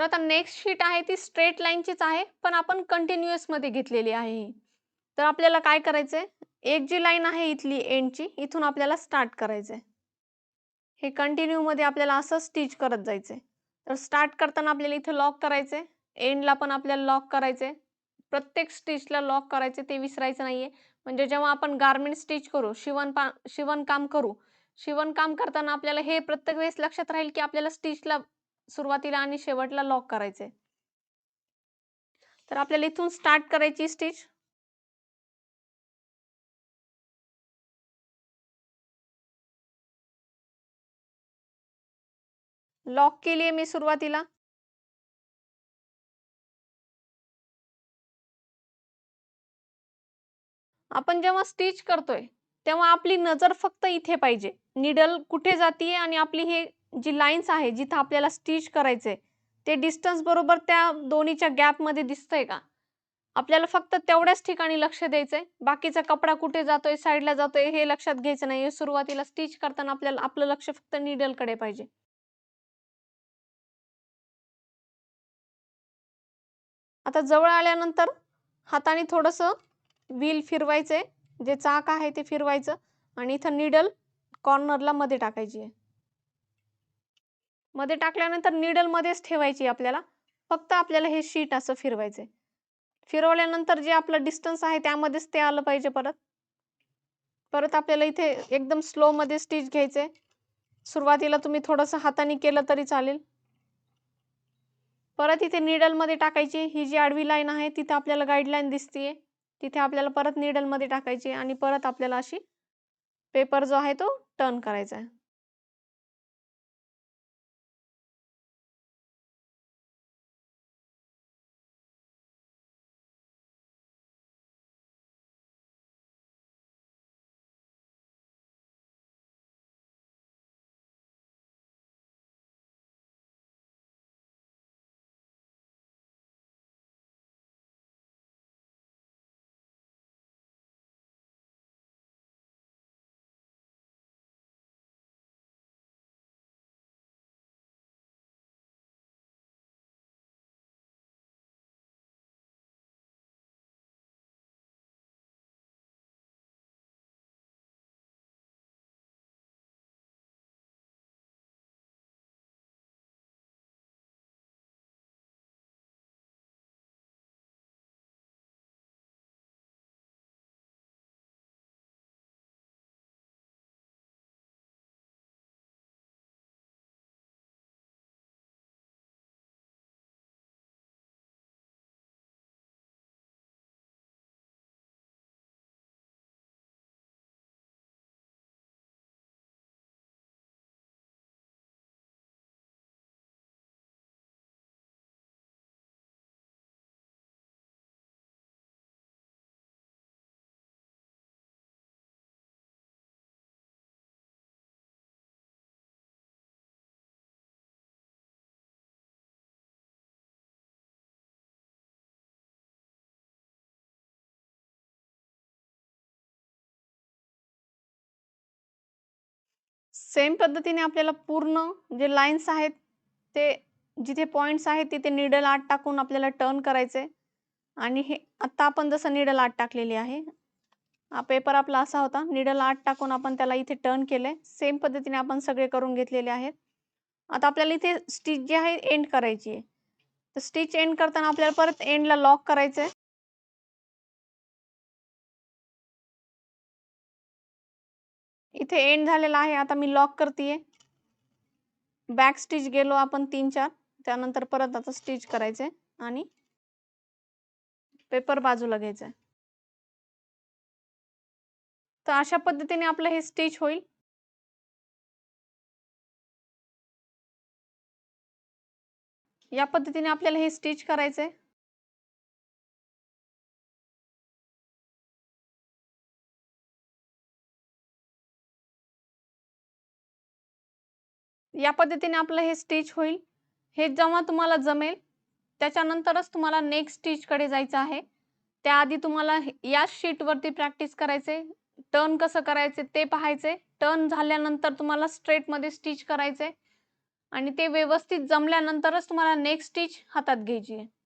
तर आता next sheet आहे ती स्ट्रेट लाईनचीच आहे पण आपण कंटिन्युअसमध्ये घेतलेली आहे ही. तर आपल्याला काय करायचंय? एक जी लाईन आहे इथली एंडची इथून आपल्याला स्टार्ट करायचंय. हे कंटिन्यूमध्ये आपल्याला असं स्टिच करत जायचंय. तर स्टार्ट करताना आपल्याला इथे लॉक करायचंय. एंडला पण आपल्याला लॉक करायचंय. प्रत्येक स्टिचला लॉक करायचे ते विसरायचं नाहीये. म्हणजे जेव्हा आपण गार्मेंट स्टिच करू शिवण पा शिवणकाम करू शिवणकाम करताना आपल्याला हे प्रत्येक वेळेस लक्षात राहील की आपल्याला स्टिचला सुरुवातीला आणि शेवटला लॉक करायचे तर आपल्याला इथून स्टार्ट करायची स्टिच लॉक केली आहे मी सुरुवातीला. आपण जेव्हा स्टिच करतोय तेव्हा आपली नजर फक्त इथे पाहिजे. निडल कुठे जातीये आणि आपली हे जी लाईन्स आहे जिथं आपल्याला स्टिच करायचंय ते डिस्टन्स बरोबर त्या दोन्हीच्या गॅपमध्ये दिसतंय का? आपल्याला फक्त तेवढ्याच ठिकाणी लक्ष द्यायचंय. बाकीचा कपडा कुठे जातोय साईडला जातोय हे लक्षात घ्यायचं नाही. सुरुवातीला स्टिच करताना आपल्याला आपलं लक्ष फक्त निडलकडे पाहिजे. आता जवळ आल्यानंतर हाताने थोडस व्हील फिरवायचंय. जे चाक आहे ते फिरवायचं आणि इथं निडल कॉर्नरला मध्ये टाकायची आहे. मध्ये टाकल्यानंतर निडल मध्येच ठेवायची आपल्याला. फक्त आपल्याला हे शीट असं फिरवायचंय. फिरवल्यानंतर जे आपलं डिस्टन्स आहे त्यामध्येच ते आलं पाहिजे परत. परत आपल्याला इथे एकदम स्लो मध्ये स्टिच घ्यायचंय. सुरुवातीला तुम्ही थोडस हाताने केलं तरी चालेल. परत इथे निडलमध्ये टाकायची. ही जी आडवी लाईन आहे तिथे आपल्याला गाईडलाईन दिसतीये. तिथे आपल्याला परत निडलमध्ये टाकायची आणि परत आपल्याला अशी पेपर जो आहे तो टर्न करायचा आहे सेम पद्धतीने आपल्याला पूर्ण जे लाईन्स आहेत ते जिथे पॉईंट्स आहेत तिथे निडल आत टाकून आपल्याला टर्न करायचे. आणि हे आत्ता आपण जसं निडल आत टाकलेली आहे हा पेपर आपला असा होता निडल आत टाकून आपण त्याला इथे टर्न केले. सेम पद्धतीने आपण सगळे करून घेतलेले आहेत. आता आपल्याला इथे स्टिच जी आहे एंड करायची आहे. तर स्टिच एंड करताना आपल्याला परत एंडला लॉक करायचं आहे इथे एंड झालेला आहे. आता मी लॉक करते बॅक स्टिच गेलो आपण तीन चार त्यानंतर परत आता स्टिच करायचे आणि पेपर बाजूला घ्यायचा तर अशा पद्धतीने आपलं हे स्टिच होईल. या पद्धतीने आपल्याला हे स्टिच करायचंय. या पद्धतीने आपलं हे स्टिच होईल. हे जेव्हा तुम्हाला जमेल त्याच्यानंतरच तुम्हाला नेक्स्ट स्टिचकडे जायचं आहे. त्याआधी तुम्हाला या शीटवरती प्रॅक्टिस करायचे टर्न कसं करायचे ते पाहायचे. टर्न झाल्यानंतर तुम्हाला स्ट्रेटमध्ये स्टिच करायचे. आणि ते व्यवस्थित जमल्यानंतरच तुम्हाला नेक्स्ट स्टिच हातात घ्यायची आहे.